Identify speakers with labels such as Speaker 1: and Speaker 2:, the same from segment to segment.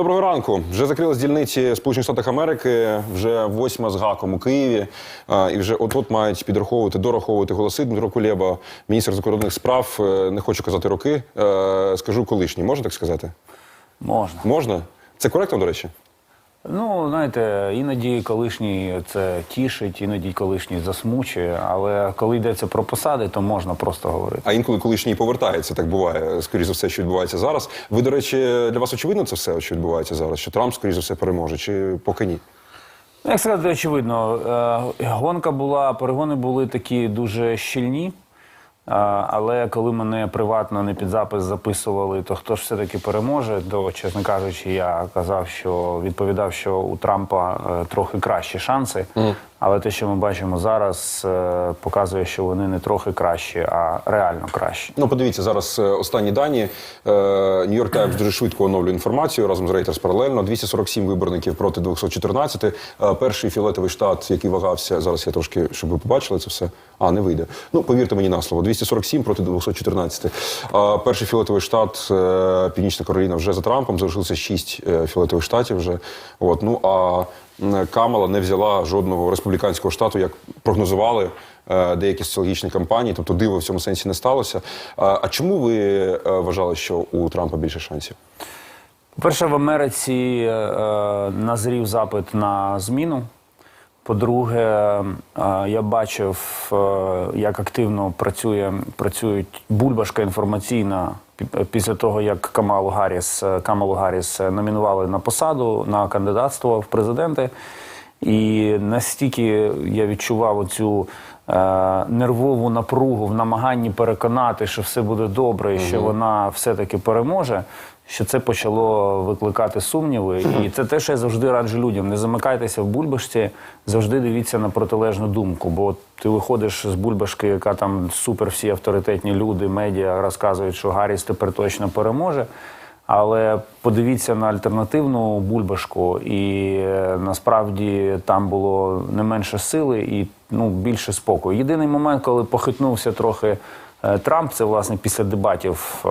Speaker 1: Доброго ранку. Вже закрились дільниці Сполучених Штатів Америки, вже восьма з гаком у Києві. І вже от-от мають підраховувати, дораховувати голоси. Дмитро Кулєба, міністр закордонних справ. е, Не хочу казати роки. е, Скажу колишній. Можна так сказати?
Speaker 2: Можна.
Speaker 1: Можна? Це коректно, до речі?
Speaker 2: Ну, знаєте, іноді колишній це тішить, іноді колишній засмучує, але коли йдеться про посади, то можна просто говорити.
Speaker 1: А інколи колишній повертається, так буває, скоріш за все, що відбувається зараз. Ви, до речі, для вас очевидно це все, що відбувається зараз? Що Трамп, скоріш за все, переможе, чи поки ні?
Speaker 2: Ну, Як сказати, очевидно, е, гонка була, перегони були такі дуже щільні. Але коли мене приватно не під запис записували, то хто ж все-таки переможе, то, чесно кажучи, я казав, що відповідав, що у Трампа е, трохи кращі шанси. Але те, що ми бачимо зараз, е, показує, що вони не трохи кращі, а реально кращі.
Speaker 1: Ну, подивіться зараз е, останні дані. Нью-Йорк Таймс дуже швидко оновлює інформацію разом з Reuters паралельно. 247 виборників проти 214. Е, Перший фіолетовий штат, який вагався, зараз я трошки, щоб ви побачили це все. А, не вийде. Ну, повірте мені на слово. 247 проти 214. Е, Перший фіолетовий штат е, Північна Кароліна вже за Трампом. Залишилося 6 фіолетових штатів вже. От, ну, а Камала не взяла жодного республіканського штату, як прогнозували е, деякі соціологічні кампанії, тобто диво в цьому сенсі не сталося. А, а чому ви е, вважали, що у Трампа більше шансів?
Speaker 2: По-перше, в Америці е, назрів запит на зміну. По-друге, е, я бачив, е, як активно працює, працюють бульбашка інформаційна пі- після того, як Камалу Гарріс, е, Камалу Гарріс е, номінували на посаду на кандидатство в президенти. І настільки я відчував оцю е, нервову напругу в намаганні переконати, що все буде добре, і що вона все-таки переможе. Що це почало викликати сумніви, і це те, що я завжди раджу людям. Не замикайтеся в бульбашці, завжди дивіться на протилежну думку. Бо ти виходиш з бульбашки, яка там супер всі авторитетні люди, медіа розказують, що Гарріс тепер точно переможе. Але подивіться на альтернативну бульбашку, і е, насправді там було не менше сили і ну більше спокою. Єдиний момент, коли похитнувся трохи е, Трамп, це власне після дебатів е,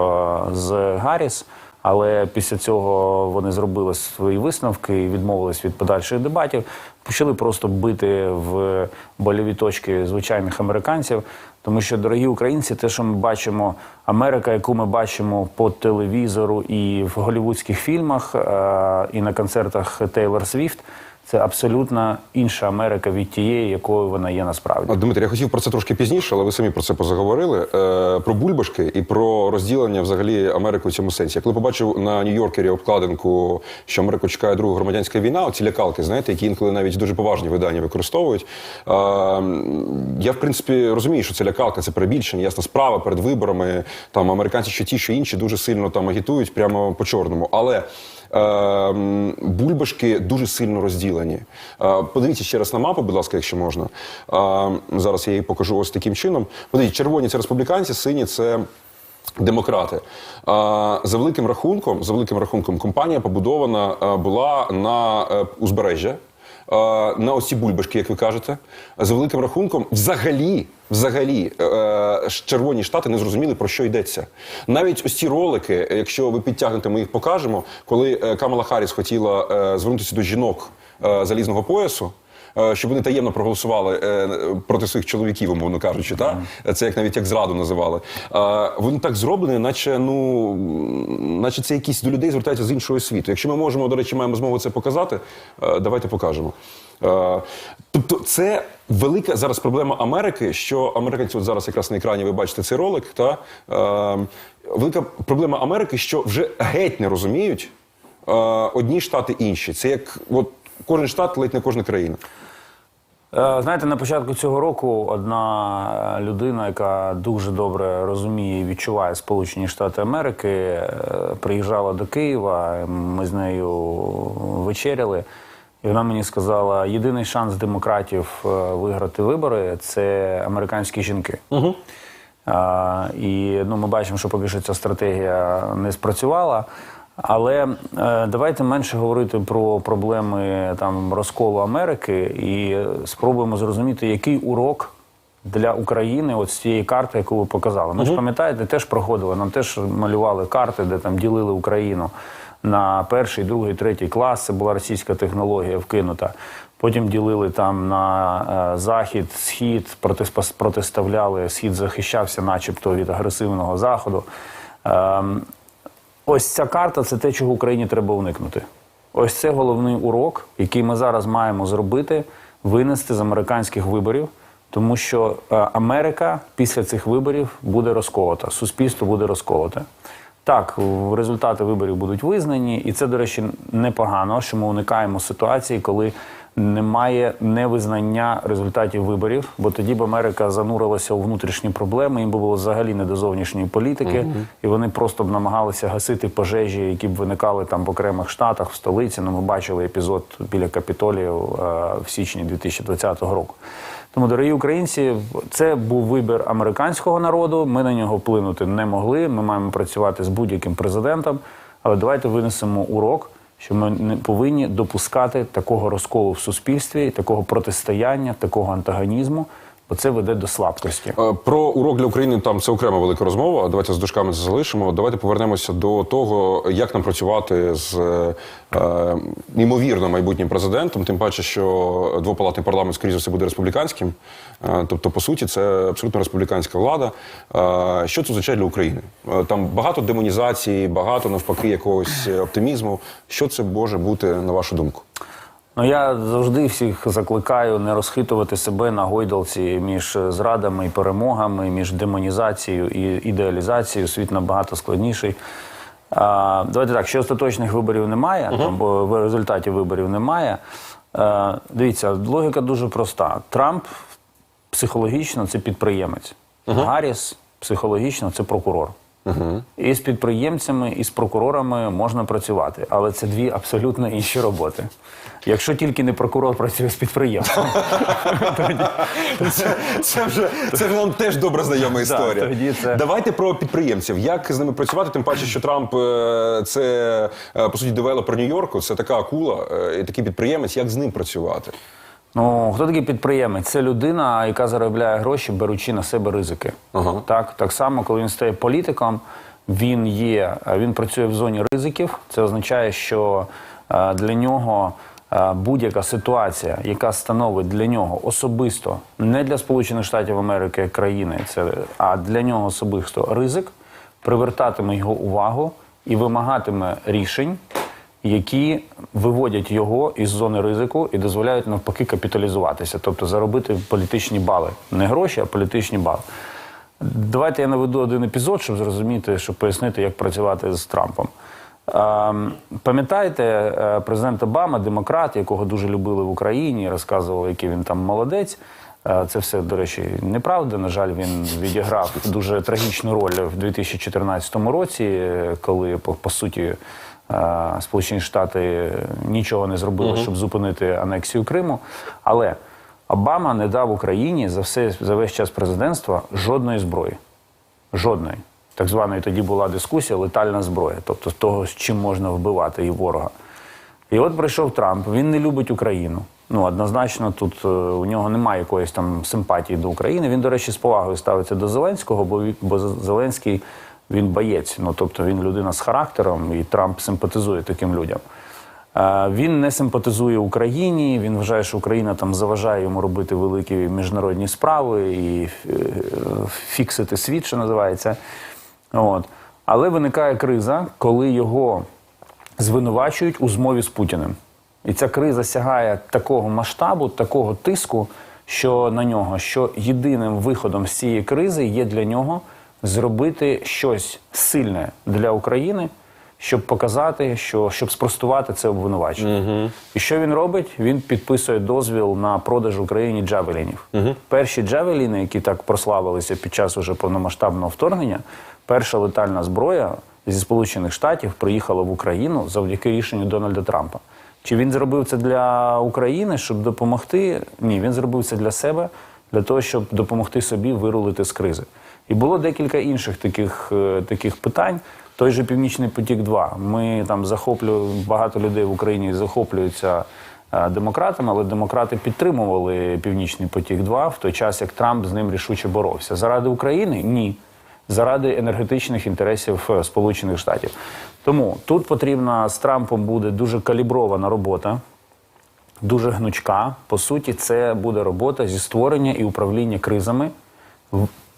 Speaker 2: з Гарріс. Але після цього вони зробили свої висновки і відмовились від подальших дебатів. Почали просто бити в больові точки звичайних американців. Тому що, дорогі українці, те, що ми бачимо, Америка, яку ми бачимо по телевізору і в голівудських фільмах, е, і на концертах Тейлор Свіфт, це абсолютно інша Америка від тієї, якою вона є насправді.
Speaker 1: Дмитрий, я хотів про це трошки пізніше, але ви самі про це позаговорили. Е, про бульбашки і про розділення взагалі Америки у цьому сенсі. Коли побачив на Нью-Йоркері обкладинку, що Америку чекає друга громадянська війна, оці лякалки, знаєте, які інколи навіть дуже поважні видання використовують. Е, я, в принципі, розумію, що це лякалка, це перебільшення, ясна справа перед виборами. Там американці, що ті, що інші, дуже сильно там агітують прямо по чорному. Але бульбашки дуже сильно розділені. Е, подивіться ще раз на мапу, будь ласка, якщо можна. Е, зараз я її покажу ось таким чином. Подивіться, червоні це республіканці, сині це. Демократи за великим рахунком, за великим рахунком, компанія побудована була на е, узбережжя, на оці бульбашки, як ви кажете. За великим рахунком, взагалі, взагалі, е, червоні штати не зрозуміли про що йдеться. Навіть ось ці ролики, якщо ви підтягнете, ми їх покажемо. Коли е, Камала Харріс хотіла е, звернутися до жінок е, залізного поясу. Е, Щоб вони таємно проголосували е, проти своїх чоловіків, умовно кажучи, та це як навіть як зраду називали. Е, Вони так зроблені, наче ну наче це якісь до людей звертаються з іншого світу. Якщо ми можемо, до речі, маємо змогу це показати, давайте покажемо. Тобто, це велика зараз проблема Америки, що американці от зараз якраз на екрані ви бачите цей ролик. Та е, велика проблема Америки, що вже геть не розуміють е, одні штати інші. Це як от кожен штат, ледь не кожна країна.
Speaker 2: Е, Знаєте, на початку цього року одна е, людина, яка дуже добре розуміє і відчуває Сполучені Штати Америки, е, приїжджала до Києва. Ми з нею вечеряли, і вона мені сказала: єдиний шанс демократів виграти вибори це американські жінки. Угу. А, і ну, ми бачимо, що поки що ця стратегія не спрацювала. Але е, давайте менше говорити про проблеми там розколу Америки і спробуємо зрозуміти, який урок для України от з цієї карти, яку ви показали. Ми ж пам'ятаєте, теж проходили, нам теж малювали карти, де там ділили Україну на перший, другий, третій клас. Це була російська технологія вкинута. Потім ділили там на е, захід, схід, протиставляли. Схід захищався, начебто, від агресивного заходу. Ось ця карта це те, чого Україні треба уникнути. Ось це головний урок, який ми зараз маємо зробити, винести з американських виборів, тому що е, Америка після цих виборів буде розколота, суспільство буде розколоте. Так, результати виборів будуть визнані, і це, до речі, непогано, що ми уникаємо ситуації, коли немає невизнання результатів виборів, бо тоді б Америка занурилася у внутрішні проблеми, їм би було взагалі не до зовнішньої політики, і вони просто б намагалися гасити пожежі, які б виникали там в окремих штатах, в столиці. Ну, ми бачили епізод біля Капітолію е, в січні 2020 року. Тому, дорогі українці, це був вибір американського народу. Ми на нього вплинути не могли. Ми маємо працювати з будь-яким президентом. Але давайте винесемо урок, що ми не повинні допускати такого розколу в суспільстві, такого протистояння, такого антагонізму, бо це веде до слабкості.
Speaker 1: Е, Про урок для України там це окрема велика розмова. Давайте з дужками це залишимо. Давайте повернемося до того, як нам працювати з е, е, майбутнім президентом. Тим паче, що двопалатний парламент, скоріше все, буде республіканським. Е, тобто, по суті, це абсолютно республіканська влада. Е, що це означає для України? Е, там багато демонізації, багато навпаки якогось е, оптимізму. Що це може бути на вашу думку?
Speaker 2: Ну я завжди всіх закликаю не розхитувати себе на гойдалці між зрадами і перемогами, між демонізацією і ідеалізацією. Світ набагато складніший. А, давайте так, що остаточних виборів немає, там, бо в результаті виборів немає. А, дивіться, логіка дуже проста. Трамп психологічно це підприємець. Гарріс психологічно це прокурор. І з підприємцями, і з прокурорами можна працювати, але це дві абсолютно інші роботи. Якщо тільки не прокурор працює з підприємцем,
Speaker 1: Це, вже це вже нам теж добре знайома історія.
Speaker 2: тоді це-
Speaker 1: Давайте про підприємців. Як з ними працювати? Тим паче, що Трамп е, це е, по суті девелопер Нью-Йорку, це така акула, е, і такий підприємець. Як з ним працювати?
Speaker 2: Ну, хто такий підприємець? Це людина, яка заробляє гроші, беручи на себе ризики.
Speaker 1: Ага.
Speaker 2: Так, так само, коли він стає політиком, він є, він працює в зоні ризиків. Це означає, що е, для нього е, будь-яка ситуація, яка становить для нього особисто, не для Сполучених Штатів Америки країни, це, а для нього особисто ризик, привертатиме його увагу і вимагатиме рішень які виводять його із зони ризику і дозволяють навпаки капіталізуватися, тобто заробити політичні бали. Не гроші, а політичні бали. Давайте я наведу один епізод, щоб зрозуміти, щоб пояснити, як працювати з Трампом. Ем, Пам'ятаєте, е, президент Обама, демократ, якого дуже любили в Україні, розказував, який він там молодець. Е, Це все, до речі, неправда. На жаль, він відіграв дуже трагічну роль в 2014 році, е, коли по, по суті Сполучені Штати нічого не зробили, щоб зупинити анексію Криму. Але Обама не дав Україні за все за весь час президентства жодної зброї. Жодної. Так званої тоді була дискусія летальна зброя, тобто того, з чим можна вбивати і ворога. І от прийшов Трамп, він не любить Україну. Ну, однозначно, тут е, у нього немає якоїсь там симпатії до України. Він, до речі, з повагою ставиться до Зеленського, бо, бо Зеленський він боєць. Ну, тобто він людина з характером, і Трамп симпатизує таким людям. Е, Він не симпатизує Україні. Він вважає, що Україна там заважає йому робити великі міжнародні справи і е, фіксити світ, що називається. От. Але виникає криза, коли його звинувачують у змові з Путіним. І ця криза сягає такого масштабу, такого тиску, що на нього, що єдиним виходом з цієї кризи є для нього зробити щось сильне для України, щоб показати, що щоб спростувати це обвинувачення. І що він робить? Він підписує дозвіл на продаж Україні джавелінів. Перші джавеліни, які так прославилися під час уже повномасштабного вторгнення, перша летальна зброя зі Сполучених Штатів приїхала в Україну завдяки рішенню Дональда Трампа. Чи він зробив це для України, щоб допомогти? Ні, він зробив це для себе, для того, щоб допомогти собі вирулити з кризи. І було декілька інших таких, е, таких питань. Той же Північний потік 2 Ми там захоплюємо багато людей в Україні захоплюються е, демократами, але демократи підтримували Північний потік 2 в той час, як Трамп з ним рішуче боровся. Заради України ні. Заради енергетичних інтересів е, Сполучених Штатів. Тому тут потрібна з Трампом буде дуже калібрована робота, дуже гнучка. По суті, це буде робота зі створення і управління кризами.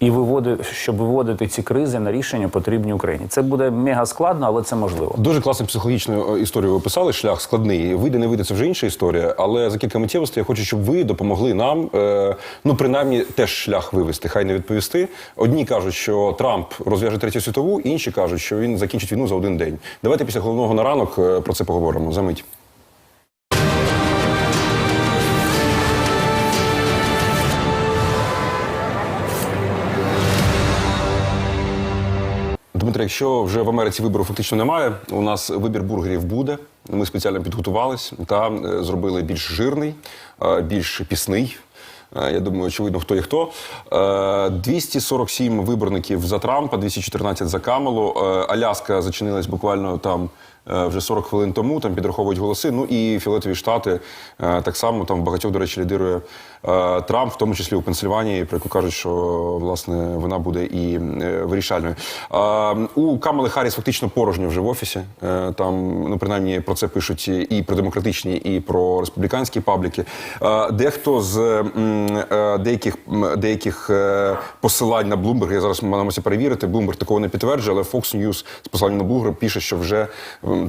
Speaker 2: І виводити, щоб виводити ці кризи на рішення потрібні Україні. Це буде мега складно, але це можливо.
Speaker 1: Дуже класну психологічну е, історію ви описали, шлях складний. Вийде, не вийде, це вже інша історія. Але за кілька миттєвостей я хочу, щоб ви допомогли нам, е, ну принаймні, теж шлях вивести, хай не відповісти. Одні кажуть, що Трамп розв'яже третю світову, інші кажуть, що він закінчить війну за один день. Давайте після головного на ранок е, про це поговоримо. За мить. Дмитро, якщо вже в Америці вибору фактично немає, у нас вибір бургерів буде. Ми спеціально підготувались та е, зробили більш жирний, е, більш пісний. Е, Я думаю, очевидно, хто є хто. Е, 247 виборників за Трампа, 214 за Камелу. Аляска зачинилась буквально там вже 40 хвилин тому. Там підраховують голоси. Ну і фіолетові штати е, так само там багатьох, до речі, лідирує е, Трамп, в тому числі у Пенсильванії, про яку кажуть, що власне вона буде і е, вирішальною. Е, У Камали Харріс фактично порожньо вже в офісі. Е, Там, ну принаймні, про це пишуть і про демократичні, і про республіканські пабліки. Е, Дехто з е, деяких деяких е, посилань на Bloomberg, я зараз намагаюся перевірити. Bloomberg такого не підтверджує, але Fox News з посиланням на Bloomberg пише, що вже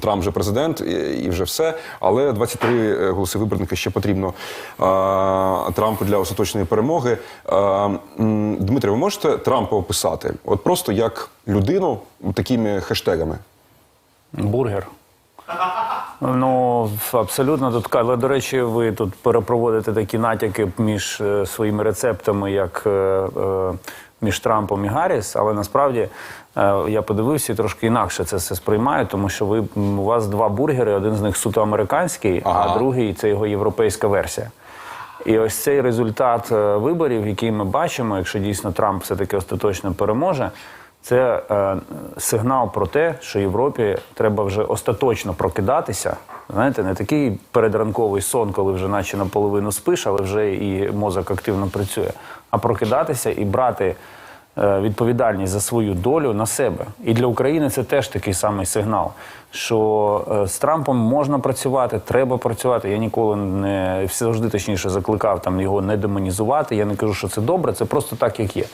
Speaker 1: Трамп вже президент і, вже все. Але 23 голоси виборника ще потрібно е, Трампу для остаточної перемоги. Е, Дмитре, ви можете Трампа описати? От просто як людину такими хештегами.
Speaker 2: Бургер. Ну, абсолютно тут. Але, до речі, ви тут перепроводите такі натяки між е, своїми рецептами, як е, е, між Трампом і Гарріс, але насправді е, я подивився і трошки інакше це все сприймаю, тому що ви у вас два бургери, один з них суто американський,
Speaker 1: Ага.
Speaker 2: а другий це його європейська версія. І ось цей результат е, виборів, який ми бачимо, якщо дійсно Трамп все-таки остаточно переможе, це е, сигнал про те, що Європі треба вже остаточно прокидатися. Знаєте, не такий передранковий сон, коли вже наче наполовину спиш, але вже і мозок активно працює, а прокидатися і брати е, відповідальність за свою долю на себе. І для України це теж такий самий сигнал, що е, з Трампом можна працювати, треба працювати. Я ніколи не завжди точніше закликав там його не демонізувати. Я не кажу, що це добре, це просто так, як є.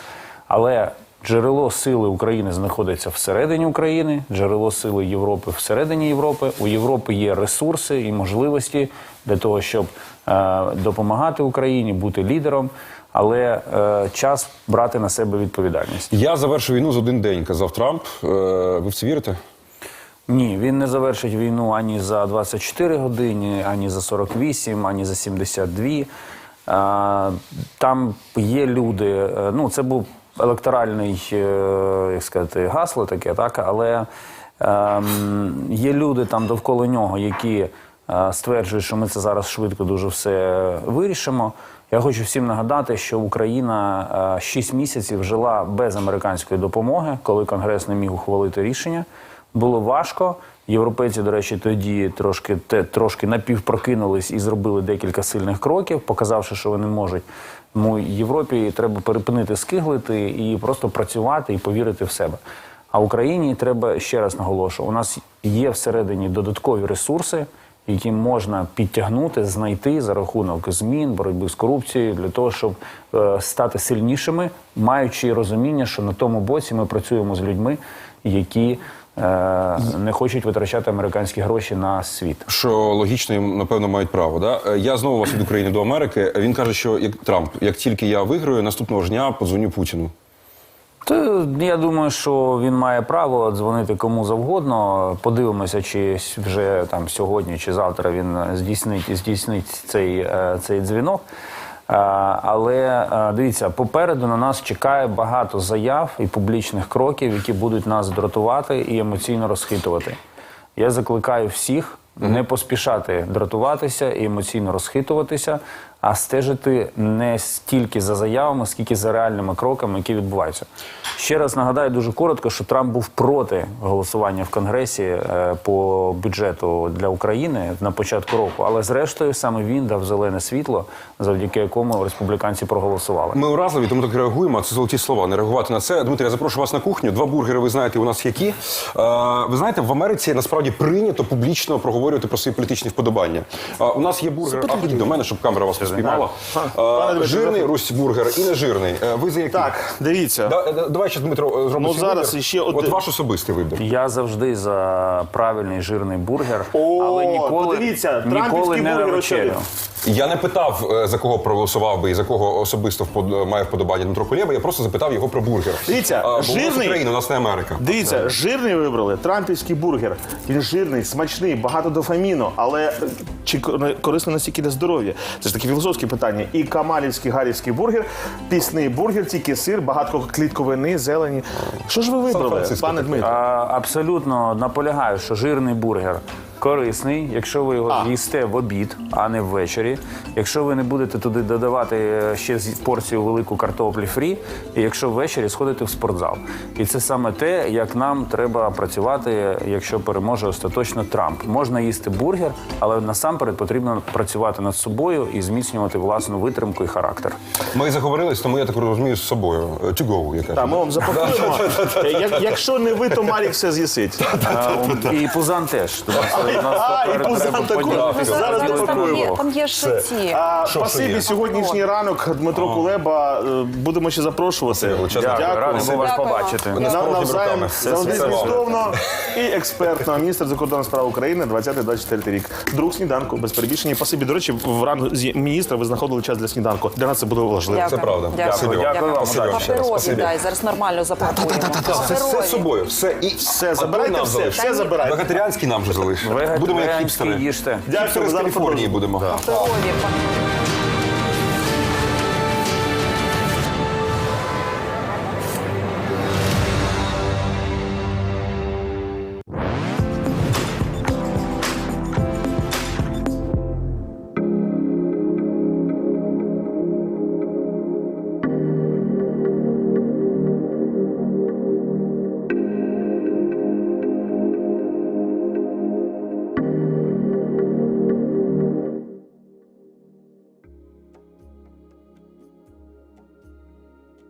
Speaker 2: Але джерело сили України знаходиться всередині України, джерело сили Європи всередині Європи. У Європи є ресурси і можливості для того, щоб е, допомагати Україні, бути лідером. Але е, час брати на себе відповідальність.
Speaker 1: Я завершу війну за один день, казав Трамп. Е, Ви в це вірите?
Speaker 2: Ні, він не завершить війну ані за 24 години, ані за 48, ані за 72. А, Там є люди. е, Ну, це був електоральний, е, як сказати, гасло таке, так, але ем, є люди там довкола нього, які е, стверджують, що ми це зараз швидко дуже все вирішимо. Я хочу всім нагадати, що Україна е, 6 місяців жила без американської допомоги, коли Конгрес не міг ухвалити рішення. Було важко. Європейці, до речі, тоді трошки те, трошки напівпрокинулись і зробили декілька сильних кроків, показавши, що вони можуть. Тому Європі треба перепинити скиглити і просто працювати і повірити в себе. А Україні треба ще раз наголошую: у нас є всередині додаткові ресурси, які можна підтягнути, знайти за рахунок змін, боротьби з корупцією, для того, щоб е, стати сильнішими, маючи розуміння, що на тому боці ми працюємо з людьми, які не хочуть витрачати американські гроші на світ.
Speaker 1: Що логічно напевно, мають право. Да? Е, Я знову вас від України до Америки. Він каже, що як Трамп, як тільки я виграю, наступного ж дня подзвоню Путіну.
Speaker 2: То я думаю, що він має право дзвонити кому завгодно. Подивимося, чи вже там сьогодні чи завтра він здійснить здійснить цей, е, цей дзвінок. Е, Але е, дивіться, попереду на нас чекає багато заяв і публічних кроків, які будуть нас дратувати і емоційно розхитувати. Я закликаю всіх не поспішати дратуватися і емоційно розхитуватися, а стежити не стільки за заявами, скільки за реальними кроками, які відбуваються. Ще раз нагадаю дуже коротко, що Трамп був проти голосування в Конгресі е, по бюджету для України на початку року, але зрештою саме він дав зелене світло, завдяки якому республіканці проголосували.
Speaker 1: Ми уразливі, тому так реагуємо. а Це золоті слова. Не реагувати на це. Дмитрий, я запрошую вас на кухню. Два бургери, ви знаєте, у нас які. Е, ви знаєте, в Америці насправді прийнято публічно проговорювати про свої політичні вподобання. Е, у нас є бургер. А ходіть до мене, щоб камера вас спіймала.
Speaker 3: Пане
Speaker 1: Е, жирний русь бургер і нежирний. жирний. ви за який?
Speaker 3: Так, дивіться.
Speaker 1: Да, е, давай ще Дмитро е, зробимо
Speaker 3: Ну, зараз
Speaker 1: вибір.
Speaker 3: іще
Speaker 1: От
Speaker 3: один.
Speaker 1: ваш особистий вибір.
Speaker 2: Я завжди за правильний жирний бургер,
Speaker 3: О,
Speaker 2: але ніколи,
Speaker 3: подивіться,
Speaker 2: ніколи не на
Speaker 3: бургер.
Speaker 1: Я не питав, е, за кого проголосував би і за кого особисто має вподобання Дмитро Кулєба. Я просто запитав його про бургер.
Speaker 3: Дивіться,
Speaker 1: А, бо у нас
Speaker 3: жирний-
Speaker 1: Україна, у нас не Америка.
Speaker 3: Дивіться, жирний вибрали, трампівський бургер. Він жирний, смачний, багато дофаміну, але чи кор- корисно настільки для здоров'я? Це ж таке філософське питання. І камалівський гарівський бургер, пісний бургер, тільки сир, багато клітковини, зелені. Що ж ви вибрали, пане. Дмитро?
Speaker 2: А, абсолютно наполягаю, що жирний бургер корисний, якщо ви його їсте в обід, а не ввечері. Якщо ви не будете туди додавати е, ще з- порцію велику картоплі фрі, і якщо ввечері сходите в спортзал. І це саме те, як нам треба працювати, якщо переможе остаточно Трамп. Можна їсти бургер, але насамперед потрібно працювати над собою і зміцнювати власну витримку і характер.
Speaker 1: Ми заговорились, тому я так розумію з собою. Е, To яка.
Speaker 3: Та ми вам запакуємо. Е, як- Якщо не ви, то Марік все з'їсить.
Speaker 2: А, І Пузан теж. Тому що
Speaker 3: А, і Пузан також. Зараз
Speaker 4: Зараз там
Speaker 3: допакуємо.
Speaker 4: є, там є ще ці.
Speaker 3: А,
Speaker 1: Що, що
Speaker 3: Спасибі сьогоднішній ранок, Дмитро Кулеба. Е, Будемо ще запрошувати.
Speaker 2: радий був вас
Speaker 4: Дякую.
Speaker 2: побачити.
Speaker 3: Навзаєм завжди
Speaker 1: Все вам.
Speaker 3: змістовно і експертно. Міністр закордонних справ України 20-24 рік. Друг сніданку без перебільшення. Спасибі. До речі, в ранг міністра ви знаходили час для сніданку. Для нас це буде важливо.
Speaker 4: Дякую.
Speaker 1: Це правда.
Speaker 4: Дякую.
Speaker 1: Спасибі.
Speaker 2: Дякую вам,
Speaker 1: Спасибі
Speaker 2: удачі.
Speaker 1: ще раз.
Speaker 4: Паперові,
Speaker 1: Спасибі.
Speaker 4: дай, зараз нормально запакуємо.
Speaker 1: Все, все з собою, все і
Speaker 3: Все, забирайте
Speaker 1: нам
Speaker 3: все, все забирайте.
Speaker 1: Вегетаріанський нам вже залиш. Будемо як
Speaker 2: Вегетаріанський
Speaker 1: хіпстери.
Speaker 2: їжте.
Speaker 3: Дякую,
Speaker 1: Хіпстери з
Speaker 3: зараз
Speaker 1: Каліфорнії будемо.
Speaker 4: Паперові.